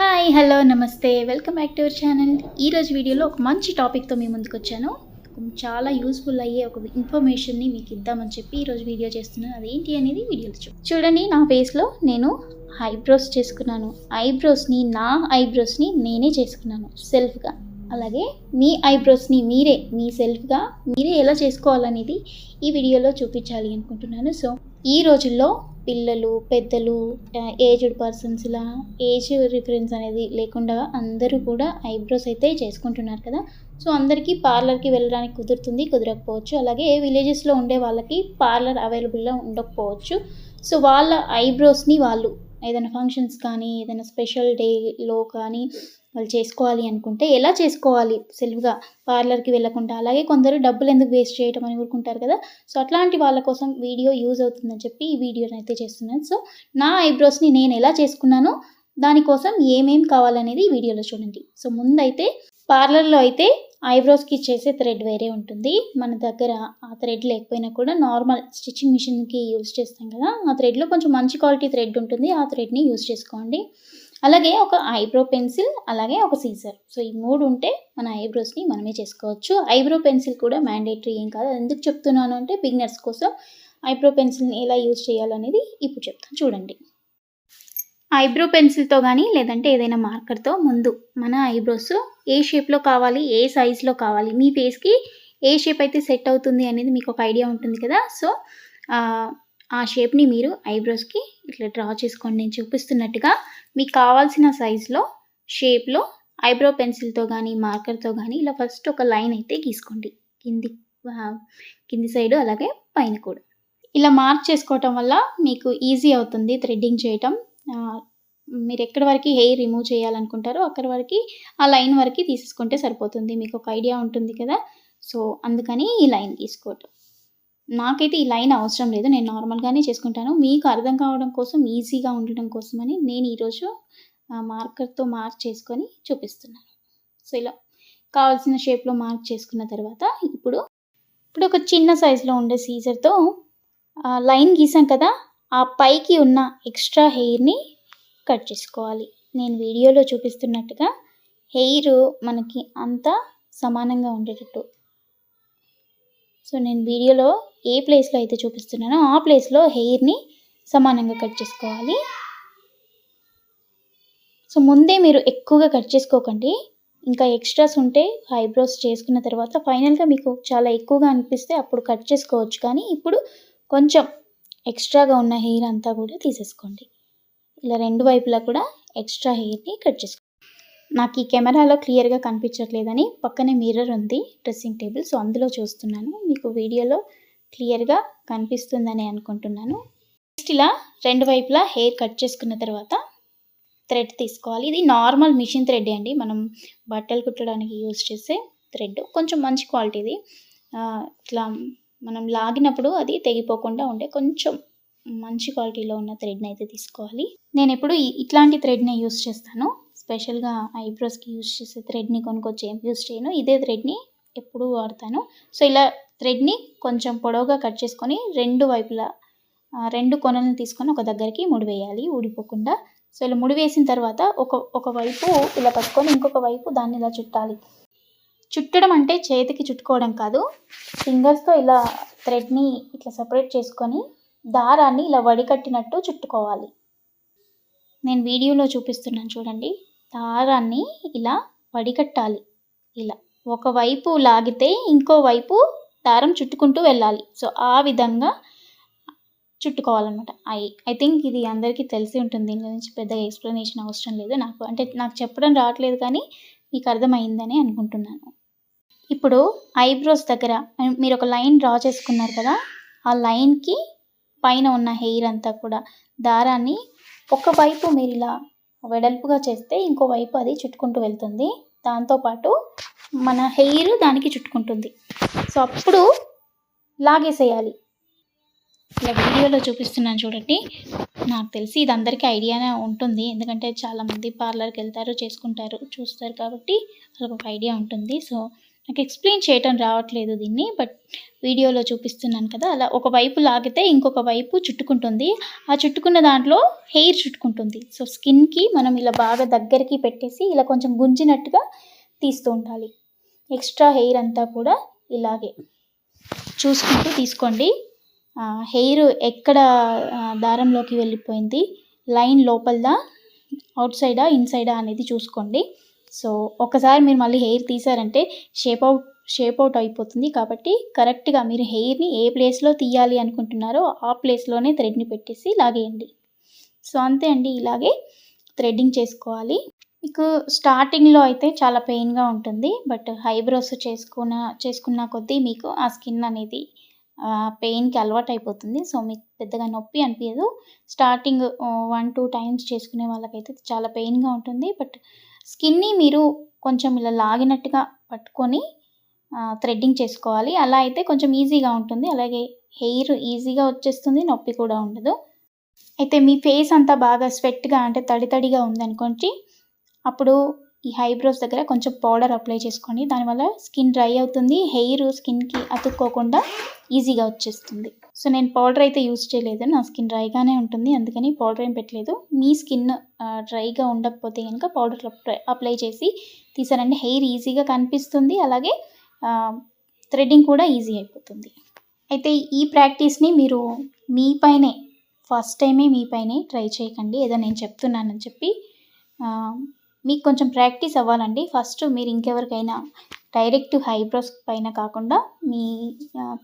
Hi hello నమస్తే. Welcome back to our channel ఈరోజు వీడియోలో ఒక మంచి టాపిక్తో మీ ముందుకు వచ్చాను. చాలా యూస్ఫుల్ అయ్యే ఒక ఇన్ఫర్మేషన్ని మీకు ఇద్దామని చెప్పి ఈరోజు వీడియో చేస్తున్నాను. అదేంటి అనేది వీడియోలో చూ చూడండి నా ఫేస్లో నేను ఐబ్రోస్ చేసుకున్నాను. ఐబ్రోస్ని నా ఐబ్రోస్ని నేనే చేసుకున్నాను సెల్ఫ్గా అలాగే మీ ఐబ్రోస్ని మీరే మీ సెల్ఫ్గా మీరే ఎలా చేసుకోవాలనేది ఈ వీడియోలో చూపించాలి అనుకుంటున్నాను. సో ఈ రోజుల్లో పిల్లలు పెద్దలు ఏజ్డ్ పర్సన్స్ ఇలా ఏజ్ రిఫరెన్స్ అనేది లేకుండా అందరూ కూడా ఐబ్రోస్ అయితే చేసుకుంటున్నారు కదా. సో అందరికీ పార్లర్కి వెళ్ళడానికి కుదురుతుంది కుదరకపోవచ్చు. అలాగే విలేజెస్లో ఉండే వాళ్ళకి పార్లర్ అవైలబుల్లో ఉండకపోవచ్చు. సో వాళ్ళ ఐబ్రోస్ని వాళ్ళు ఏదైనా ఫంక్షన్స్ కానీ ఏదైనా స్పెషల్ డేలో కానీ వాళ్ళు చేసుకోవాలి అనుకుంటే ఎలా చేసుకోవాలి? సెల్ఫ్గా పార్లర్కి వెళ్ళకుండా. అలాగే కొందరు డబ్బులు ఎందుకు వేస్ట్ చేయటం అని ఊరుకుంటారు కదా? సో అట్లాంటి వాళ్ళ కోసం వీడియో యూజ్ అవుతుందని చెప్పి ఈ వీడియోని అయితే చేస్తున్నాను. సో నా ఐబ్రోస్ని నేను ఎలా చేసుకున్నానో దానికోసం ఏమేం కావాలనేది ఈ వీడియోలో చూడండి. సో ముందైతే పార్లర్లో అయితే ఐబ్రోస్కి చేసే థ్రెడ్ వేరే ఉంటుంది. మన దగ్గర ఆ థ్రెడ్ లేకపోయినా కూడా నార్మల్ స్టిచ్చింగ్ మిషన్కి యూజ్ చేస్తాం కదా ఆ థ్రెడ్లో కొంచెం మంచి క్వాలిటీ థ్రెడ్ ఉంటుంది. ఆ థ్రెడ్ని యూజ్ చేసుకోండి. అలాగే ఒక ఐబ్రో పెన్సిల్ అలాగే ఒక సీజర్. సో ఈ మూడు ఉంటే మన ఐబ్రోస్ని మనమే చేసుకోవచ్చు. ఐబ్రో పెన్సిల్ కూడా మ్యాండేటరీ ఏం కాదు. ఎందుకు చెప్తున్నాను అంటే బిగినర్స్ కోసం ఐబ్రో పెన్సిల్ని ఎలా యూజ్ చేయాలనేది ఇప్పుడు చెప్తాను. చూడండి. ఐబ్రో పెన్సిల్తో కానీ లేదంటే ఏదైనా మార్కర్తో ముందు మన ఐబ్రోస్ ఏ షేప్లో కావాలి ఏ సైజులో కావాలి మీ ఫేస్కి ఏ షేప్ అయితే సెట్ అవుతుంది అనేది మీకు ఒక ఐడియా ఉంటుంది కదా? సో ఆ షేప్ని మీరు ఐబ్రోస్కి ఇట్లా డ్రా చేసుకోండి. నేను చూపిస్తున్నట్టుగా మీకు కావాల్సిన సైజులో షేప్లో ఐబ్రో పెన్సిల్తో కానీ మార్కర్తో కానీ ఇలా ఫస్ట్ ఒక లైన్ అయితే గీసుకోండి. కింది కింది సైడు అలాగే పైన కూడా. ఇలా మార్క్ చేసుకోవటం వల్ల మీకు ఈజీ అవుతుంది థ్రెడ్డింగ్ చేయటం. మీరు ఎక్కడి వరకు హెయిర్ రిమూవ్ చేయాలనుకుంటారో అక్కడి వరకు ఆ లైన్ వరకు తీసేసుకుంటే సరిపోతుంది. మీకు ఒక ఐడియా ఉంటుంది కదా? సో అందుకని ఈ లైన్ తీసుకోవటం. నాకైతే ఈ లైన్ అవసరం లేదు. నేను నార్మల్గానే చేసుకుంటాను. మీకు అర్థం కావడం కోసం ఈజీగా ఉండడం కోసమని నేను ఈరోజు మార్కర్తో మార్క్ చేసుకొని చూపిస్తున్నాను. సో ఇలా కావాల్సిన షేప్లో మార్క్ చేసుకున్న తర్వాత ఇప్పుడు ఇప్పుడు ఒక చిన్న సైజులో ఉండే సీజర్తో లైన్ గీసాం కదా? ఆ పైకి ఉన్న ఎక్స్ట్రా హెయిర్ని కట్ చేసుకోవాలి. నేను వీడియోలో చూపిస్తున్నట్టుగా హెయిర్ మనకి అంతా సమానంగా ఉండేటట్టు. సో నేను వీడియోలో ఏ ప్లేస్లో అయితే చూపిస్తున్నానో ఆ ప్లేస్లో హెయిర్ని సమానంగా కట్ చేసుకోవాలి. సో ముందే మీరు ఎక్కువగా కట్ చేసుకోకండి. ఇంకా ఎక్స్ట్రాస్ ఉంటే ఐబ్రోస్ చేసుకున్న తర్వాత ఫైనల్గా మీకు చాలా ఎక్కువగా అనిపిస్తే అప్పుడు కట్ చేసుకోవచ్చు. కానీ ఇప్పుడు కొంచెం ఎక్స్ట్రాగా ఉన్న హెయిర్ అంతా కూడా తీసేసుకోండి. ఇలా రెండు వైపులా కూడా ఎక్స్ట్రా హెయిర్ని కట్ చేసుకోవాలి నాకు ఈ కెమెరాలో క్లియర్గా కనిపించట్లేదని పక్కనే మిర్రర్ ఉంది డ్రెస్సింగ్ టేబుల్. సో అందులో చూస్తున్నాను. మీకు వీడియోలో క్లియర్గా కనిపిస్తుందని అనుకుంటున్నాను. నెక్స్ట్ ఇలా రెండు వైపులా హెయిర్ కట్ చేసుకున్న తర్వాత థ్రెడ్ తీసుకోవాలి. ఇది నార్మల్ మిషన్ థ్రెడ్ అండి. మనం బట్టలు కుట్టడానికి యూజ్ చేసే థ్రెడ్. కొంచెం మంచి క్వాలిటీది. ఇట్లా మనం లాగినప్పుడు అది తెగిపోకుండా ఉండే కొంచెం మంచి క్వాలిటీలో ఉన్న థ్రెడ్ని అయితే తీసుకోవాలి. నేను ఎప్పుడు ఇట్లాంటి థ్రెడ్ని యూస్ చేస్తాను. స్పెషల్గా ఐబ్రోస్కి యూస్ చేసే థ్రెడ్ని కొనుక్కొచ్చి ఏం యూస్ చేయను. ఇదే థ్రెడ్ని ఎప్పుడు వాడతాను. సో ఇలా థ్రెడ్ని కొంచెం పొడవుగా కట్ చేసుకొని రెండు వైపులా రెండు కొనలను తీసుకొని ఒక దగ్గరికి ముడివేయాలి ఊడిపోకుండా. సో ఇలా ముడి వేసిన తర్వాత ఒక ఒక వైపు ఇలా పట్టుకొని ఇంకొక వైపు దాన్ని ఇలా చుట్టాలి. చుట్టడం అంటే చేతికి చుట్టుకోవడం కాదు. ఫింగర్స్తో ఇలా థ్రెడ్ని ఇట్లా సపరేట్ చేసుకొని దారాన్ని ఇలా వడికట్టినట్టు చుట్టుకోవాలి. నేను వీడియోలో చూపిస్తున్నాను చూడండి. దారాన్ని ఇలా వడికట్టాలి. ఇలా ఒకవైపు లాగితే ఇంకోవైపు దారం చుట్టుకుంటూ వెళ్ళాలి. సో ఆ విధంగా చుట్టుకోవాలన్నమాట. ఐ ఐ థింక్ ఇది అందరికీ తెలిసి ఉంటుంది. దీని గురించి పెద్ద ఎక్స్ప్లెనేషన్ అవసరం లేదు నాకు. అంటే నాకు చెప్పడం రావట్లేదు కానీ మీకు అర్థమైందని అనుకుంటున్నాను. ఇప్పుడు ఐబ్రోస్ దగ్గర మీరు ఒక లైన్ డ్రా చేసుకున్నారు కదా ఆ లైన్కి పైన ఉన్న హెయిర్ అంతా కూడా దారాన్ని ఒకవైపు మీరు ఇలా వెడల్పుగా చేస్తే ఇంకో వైపు అది చుట్టుకుంటూ వెళ్తుంది. దాంతోపాటు మన హెయిర్ దానికి చుట్టుకుంటుంది. సో అప్పుడు లాగేసేయాలి. ఇలా వీడియోలో చూపిస్తున్నాను చూడండి. నాకు తెలిసి ఇది అందరికీ ఐడియానే ఉంటుంది. ఎందుకంటే చాలామంది పార్లర్కి వెళ్తారు చేసుకుంటారు చూస్తారు కాబట్టి వాళ్ళకి ఒక ఐడియా ఉంటుంది. సో నాకు ఎక్స్ప్లెయిన్ చేయటం రావట్లేదు దీన్ని బట్ వీడియోలో చూపిస్తున్నాను కదా అలా ఒక వైపు లాగితే ఇంకొక వైపు చుట్టుకుంటుంది. ఆ చుట్టుకున్న దాంట్లో హెయిర్ చుట్టుకుంటుంది. సో స్కిన్కి మనం ఇలా బాగా దగ్గరికి పెట్టేసి ఇలా కొంచెం గుంజినట్టుగా తీస్తూ ఉండాలి. ఎక్స్ట్రా హెయిర్ అంతా కూడా ఇలాగే చూసుకుంటూ తీసుకోండి. హెయిర్ ఎక్కడ దారంలోకి వెళ్ళిపోయింది? లైన్ లోపలదా అవుట్ సైడా ఇన్సైడా అనేది చూసుకోండి. సో ఒకసారి మీరు మళ్ళీ హెయిర్ తీసారంటే షేప్ అవుట్ షేప్ అవుట్ అయిపోతుంది కాబట్టి కరెక్ట్గా మీరు హెయిర్ని ఏ ప్లేస్లో తీయాలి అనుకుంటున్నారో ఆ ప్లేస్లోనే థ్రెడ్ని పెట్టేసి లాగేయండి. సో అంతే అండి ఇలాగే థ్రెడ్డింగ్ చేసుకోవాలి. మీకు స్టార్టింగ్లో అయితే చాలా పెయిన్గా ఉంటుంది. బట్ హైబ్రోస్ చేసుకున్న చేసుకున్న కొద్దీ మీకు ఆ స్కిన్ అనేది పెయిన్కి అలవాటు అయిపోతుంది. సో మీకు పెద్దగా నొప్పి అనిపించదు. స్టార్టింగ్ వన్ టూ టైమ్స్ చేసుకునే వాళ్ళకైతే చాలా పెయిన్గా ఉంటుంది. బట్ స్కిన్ని మీరు కొంచెం ఇలా లాగినట్టుగా పట్టుకొని థ్రెడ్డింగ్ చేసుకోవాలి. అలా అయితే కొంచెం ఈజీగా ఉంటుంది. అలాగే హెయిర్ ఈజీగా వచ్చేస్తుంది నొప్పి కూడా ఉండదు. అయితే మీ ఫేస్ అంతా బాగా స్వెట్గా అంటే తడి తడిగా ఉందనుకోండి అప్పుడు ఈ హైబ్రోస్ దగ్గర కొంచెం పౌడర్ అప్లై చేసుకోండి. దానివల్ల స్కిన్ డ్రై అవుతుంది హెయిర్ స్కిన్కి అతుక్కోకుండా ఈజీగా వచ్చేస్తుంది. సో నేను పౌడర్ అయితే యూస్ చేయలేదు. నా స్కిన్ డ్రైగానే ఉంటుంది. అందుకని పౌడర్ ఏం పెట్టలేదు. మీ స్కిన్ డ్రైగా ఉండకపోతే కనుక పౌడర్ అప్లై చేసి తీసారంటే హెయిర్ ఈజీగా కనిపిస్తుంది. అలాగే థ్రెడ్డింగ్ కూడా ఈజీ అయిపోతుంది. అయితే ఈ ప్రాక్టీస్ని మీరు మీ పైనే ఫస్ట్ టైమే మీ పైనే ట్రై చేయకండి. ఏదో నేను చెప్తున్నానని చెప్పి మీకు కొంచెం ప్రాక్టీస్ అవ్వాలండి. ఫస్ట్ మీరు ఇంకెవరికైనా డైరెక్ట్ హైబ్రోస్ పైన కాకుండా మీ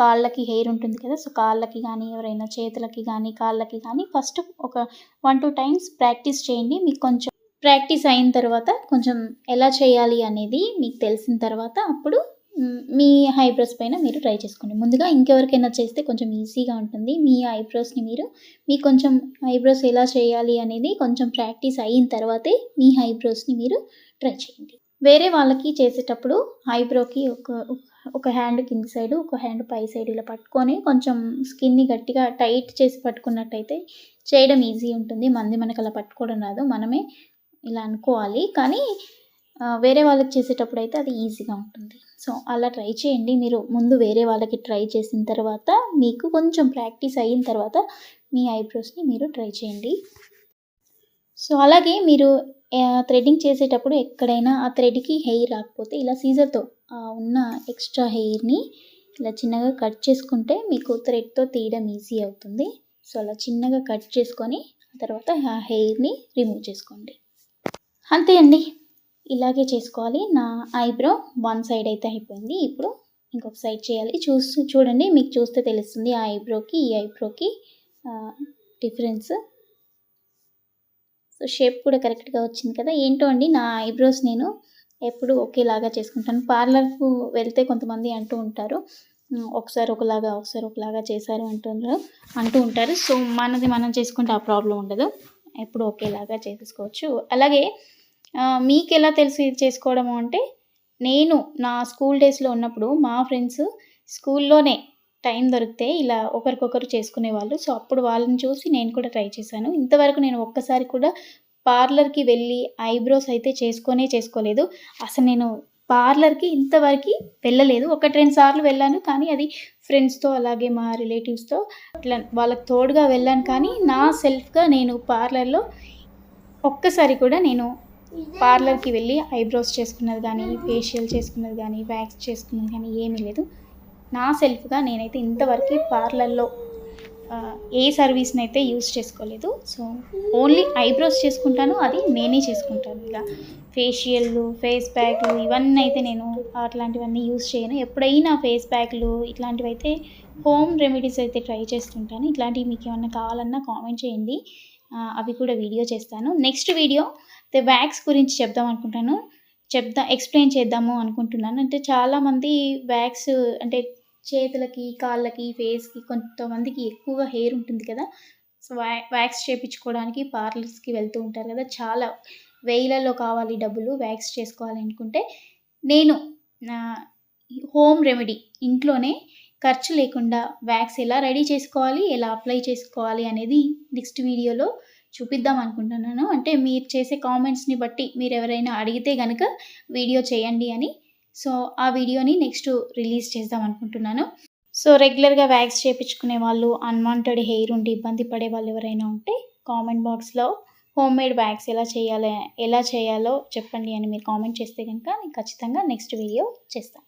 కాళ్ళకి హెయిర్ ఉంటుంది కదా సో కాళ్ళకి కానీ ఎవరైనా చేతులకి కానీ కాళ్ళకి కానీ ఫస్ట్ ఒక వన్ టూ టైమ్స్ ప్రాక్టీస్ చేయండి. మీకు కొంచెం ప్రాక్టీస్ అయిన తర్వాత కొంచెం ఎలా చేయాలి అనేది మీకు తెలిసిన తర్వాత అప్పుడు మీ ఐబ్రోస్ పైన మీరు ట్రై చేసుకోండి. ముందుగా ఇంకెవరికైనా చేస్తే కొంచెం ఈజీగా ఉంటుంది. మీ ఐబ్రోస్ని మీరు మీకు కొంచెం ఐబ్రోస్ ఎలా చేయాలి అనేది కొంచెం ప్రాక్టీస్ అయిన తర్వాతే మీ ఐబ్రోస్ని మీరు ట్రై చేయండి. వేరే వాళ్ళకి చేసేటప్పుడు ఐబ్రోకి ఒక ఒక హ్యాండ్ కింది సైడ్ ఒక హ్యాండ్ పై సైడ్ ఇలా పట్టుకొని కొంచెం స్కిన్ని గట్టిగా టైట్ చేసి పట్టుకున్నట్టయితే చేయడం ఈజీ ఉంటుంది. మంది మనకు అలా పట్టుకోవడం రాదు. మనమే ఇలా అనుకోవాలి. కానీ వేరే వాళ్ళకి చేసేటప్పుడు అయితే అది ఈజీగా ఉంటుంది. సో అలా ట్రై చేయండి. మీరు ముందు వేరే వాళ్ళకి ట్రై చేసిన తర్వాత మీకు కొంచెం ప్రాక్టీస్ అయిన తర్వాత మీ ఐబ్రోస్ని మీరు ట్రై చేయండి. సో అలాగే మీరు థ్రెడ్డింగ్ చేసేటప్పుడు ఎక్కడైనా ఆ థ్రెడ్కి హెయిర్ రాకపోతే ఇలా సీజర్తో ఉన్న ఎక్స్ట్రా హెయిర్ని ఇలా చిన్నగా కట్ చేసుకుంటే మీకు థ్రెడ్తో తీయడం ఈజీ అవుతుంది. సో అలా చిన్నగా కట్ చేసుకొని ఆ తర్వాత ఆ హెయిర్ని రిమూవ్ చేసుకోండి. అంతే అండి. ఇలాగే చేసుకోవాలి. నా ఐబ్రో వన్ సైడ్ అయితే అయిపోయింది. ఇప్పుడు ఇంకొక సైడ్ చేయాలి. చూస్తూ చూడండి. మీకు చూస్తే తెలుస్తుంది ఆ ఐబ్రోకి ఈ ఐబ్రోకి డిఫరెన్స్ సో షేప్ కూడా కరెక్ట్గా వచ్చింది కదా. ఏంటో అండి నా ఐబ్రోస్ నేను ఎప్పుడు ఒకేలాగా చేసుకుంటాను. పార్లర్కు వెళ్తే కొంతమంది అంటూ ఉంటారు. ఒకసారి ఒకలాగా ఒకసారి ఒకలాగా చేశారు అంటున్నారు అంటూ ఉంటారు. సో మనది మనం చేసుకుంటే ఆ ప్రాబ్లం ఉండదు. ఎప్పుడు ఒకేలాగా చేసుకోవచ్చు. అలాగే మీకు ఎలా తెలిసి చేసుకోవడము అంటే నేను నా స్కూల్ డేస్లో ఉన్నప్పుడు మా ఫ్రెండ్స్ స్కూల్లోనే టైం దొరికితే ఇలా ఒకరికొకరు చేసుకునేవాళ్ళు. సో అప్పుడు వాళ్ళని చూసి నేను కూడా ట్రై చేశాను. ఇంతవరకు నేను ఒక్కసారి కూడా పార్లర్కి వెళ్ళి ఐబ్రోస్ అయితే చేసుకొనే చేసుకోలేదు. అసలు నేను పార్లర్కి ఇంతవరకు వెళ్ళలేదు. ఒకటి రెండు సార్లు వెళ్ళాను. కానీ అది ఫ్రెండ్స్తో అలాగే మా రిలేటివ్స్తో అట్లా వాళ్ళకి తోడుగా వెళ్ళాను. కానీ నా సెల్ఫ్గా నేను పార్లర్లో ఒక్కసారి కూడా నేను పార్లర్కి వెళ్ళి ఐబ్రోస్ చేసుకున్నది కానీ ఫేషియల్ చేసుకున్నది కానీ వ్యాక్స్ చేసుకున్నది కానీ ఏమీ లేదు. నా సెల్ఫ్గా నేనైతే ఇంతవరకు పార్లర్లో ఏ సర్వీస్ని అయితే యూస్ చేసుకోలేదు. సో ఓన్లీ ఐబ్రోస్ చేసుకుంటాను అది నేనే చేసుకుంటాను. ఇలా ఫేషియల్లు ఫేస్ ప్యాక్లు ఇవన్నీ అయితే నేను అట్లాంటివన్నీ యూస్ చేయను. ఎప్పుడైనా ఫేస్ ప్యాక్లు ఇట్లాంటివి అయితే హోమ్ రెమెడీస్ అయితే ట్రై చేస్తుంటాను. ఇట్లాంటివి మీకు ఏమన్నా కావాలన్నా కామెంట్ చేయండి. అవి కూడా వీడియో చేస్తాను. నెక్స్ట్ వీడియో ద వ్యాక్స్ గురించి చెప్దాం అనుకుంటాను. చెప్దా ఎక్స్ప్లెయిన్ చేద్దాము అనుకుంటున్నాను. అంటే చాలామంది వ్యాక్స్ అంటే చేతులకి కాళ్ళకి ఫేస్కి కొంతమందికి ఎక్కువగా హెయిర్ ఉంటుంది కదా. సో వ్యా వ్యాక్స్ చేయించుకోవడానికి పార్లర్స్కి వెళ్తూ ఉంటారు కదా. చాలా వేలలో కావాలి డబ్బులు వ్యాక్స్ చేసుకోవాలి అనుకుంటే నేను నా హోమ్ రెమెడీ ఇంట్లోనే ఖర్చు లేకుండా వ్యాక్స్ ఎలా రెడీ చేసుకోవాలి ఎలా అప్లై చేసుకోవాలి అనేది నెక్స్ట్ వీడియోలో చూపిద్దాం అనుకుంటున్నాను. అంటే మీరు చేసే కామెంట్స్ని బట్టి మీరు ఎవరైనా అడిగితే కనుక వీడియో చేయండి అని సో ఆ వీడియోని నెక్స్ట్ రిలీజ్ చేద్దాం అనుకుంటున్నాను. సో రెగ్యులర్గా వ్యాక్స్ చేయించుకునే వాళ్ళు అన్వాంటెడ్ హెయిర్ ఉండి ఇబ్బంది పడే వాళ్ళు ఎవరైనా ఉంటే కామెంట్ బాక్స్లో హోమ్ మేడ్ వ్యాక్స్ ఎలా చేయాలి ఎలా చేయాలో చెప్పండి అని మీరు కామెంట్ చేస్తే కనుక నేను ఖచ్చితంగా నెక్స్ట్ వీడియో చేస్తాను.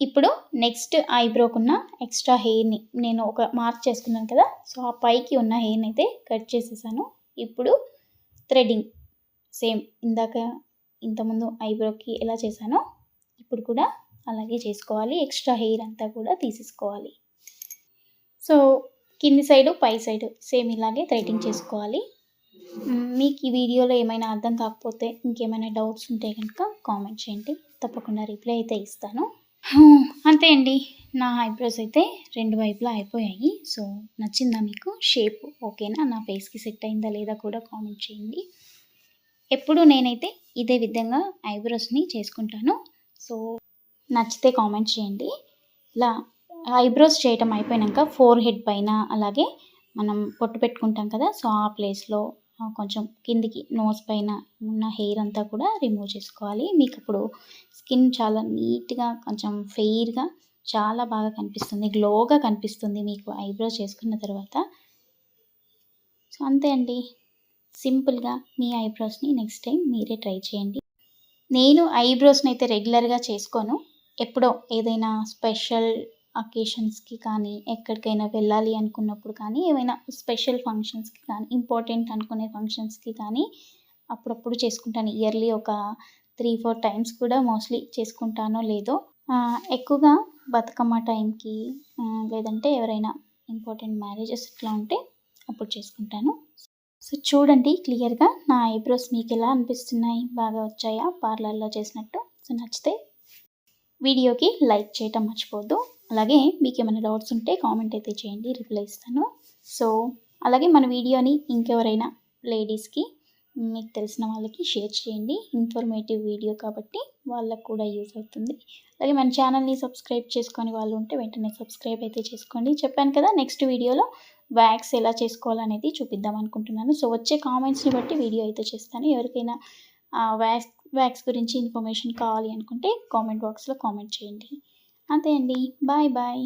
ఇప్పుడు నెక్స్ట్ ఐబ్రోకున్న ఎక్స్ట్రా హెయిర్ని నేను ఒక మార్క్ చేసుకున్నాను కదా సో ఆ పైకి ఉన్న హెయిర్ని అయితే కట్ చేసేసాను. ఇప్పుడు థ్రెడ్డింగ్ సేమ్ ఇందాక ఇంతకుముందు ఐబ్రోకి ఎలా చేశానో ఇప్పుడు కూడా అలాగే చేసుకోవాలి. ఎక్స్ట్రా హెయిర్ అంతా కూడా తీసేసుకోవాలి. సో కింది సైడు పై సైడు సేమ్ ఇలాగే థ్రెడింగ్ చేసుకోవాలి. మీకు ఈ వీడియోలో ఏమైనా అర్థం కాకపోతే ఇంకేమైనా డౌట్స్ ఉంటే కనుక కామెంట్ చేయండి. తప్పకుండా రిప్లై అయితే ఇస్తాను. అంతే అండి. నా ఐబ్రోస్ అయితే రెండు వైపులా అయిపోయాయి. సో నచ్చిందా మీకు? షేప్ ఓకేనా? నా ఫేస్కి సెట్ అయిందా లేదా కూడా కామెంట్ చేయండి. ఎప్పుడు నేనైతే ఇదే విధంగా ఐబ్రోస్ని చేసుకుంటాను. సో నచ్చితే కామెంట్ చేయండి. ఇలా ఐబ్రోస్ చేయటం అయిపోయాక ఫోర్ హెడ్ పైన అలాగే మనం పొట్టు పెట్టుకుంటాం కదా సో ఆ ప్లేస్లో కొంచెం కిందికి నోస్ పైన ఉన్న హెయిర్ అంతా కూడా రిమూవ్ చేసుకోవాలి. మీకు అప్పుడు స్కిన్ చాలా నీట్గా కొంచెం ఫెయిర్గా చాలా బాగా కనిపిస్తుంది గ్లోగా కనిపిస్తుంది మీకు ఐబ్రోస్ చేసుకున్న తర్వాత. సో అంతే అండి. సింపుల్గా మీ ఐబ్రోస్ని నెక్స్ట్ టైం మీరే ట్రై చేయండి. నేను ఐబ్రోస్ని అయితే రెగ్యులర్గా చేసుకోను. ఎప్పుడో ఏదైనా స్పెషల్ అకేషన్స్కి కానీ ఎక్కడికైనా వెళ్ళాలి అనుకున్నప్పుడు కానీ ఏమైనా స్పెషల్ ఫంక్షన్స్కి కానీ ఇంపార్టెంట్ అనుకునే ఫంక్షన్స్కి కానీ అప్పుడప్పుడు చేసుకుంటాను. ఇయర్లీ ఒక త్రీ ఫోర్ టైమ్స్ కూడా మోస్ట్లీ చేసుకుంటానో లేదో. ఎక్కువగా బతుకమ్మ టైంకి లేదంటే ఎవరైనా ఇంపార్టెంట్ మ్యారేజెస్ ఇట్లా ఉంటే అప్పుడు చేసుకుంటాను. సో చూడండి క్లియర్గా నా ఐబ్రోస్ మీకు ఎలా అనిపిస్తున్నాయి బాగా వచ్చాయా పార్లర్లో చేసినట్టు. సో నచ్చితే వీడియోకి లైక్ చేయటం మర్చిపోద్దు అలాగే మీకు ఏమైనా డౌట్స్ ఉంటే కామెంట్ అయితే చేయండి రిప్లై ఇస్తాను. సో అలాగే మన వీడియోని ఇంకెవరైనా లేడీస్కి మీకు తెలిసిన వాళ్ళకి షేర్ చేయండి. ఇన్ఫర్మేటివ్ వీడియో కాబట్టి వాళ్ళకు కూడా యూజ్ అవుతుంది. అలాగే మన ఛానల్ని సబ్స్క్రైబ్ చేసుకొని వాళ్ళు ఉంటే వెంటనే సబ్స్క్రైబ్ అయితే చేసుకోండి. చెప్పాను కదా నెక్స్ట్ వీడియోలో వ్యాక్స్ ఎలా చేసుకోవాలనేది చూపిద్దాం అనుకుంటున్నాను. సో వచ్చే కామెంట్స్ని బట్టి వీడియో అయితే చేస్తాను. ఎవరికైనా వ్యాక్స్ వ్యాక్స్ గురించి ఇన్ఫర్మేషన్ కావాలి అనుకుంటే కామెంట్ బాక్స్లో కామెంట్ చేయండి. అంతే అండి. Bye bye.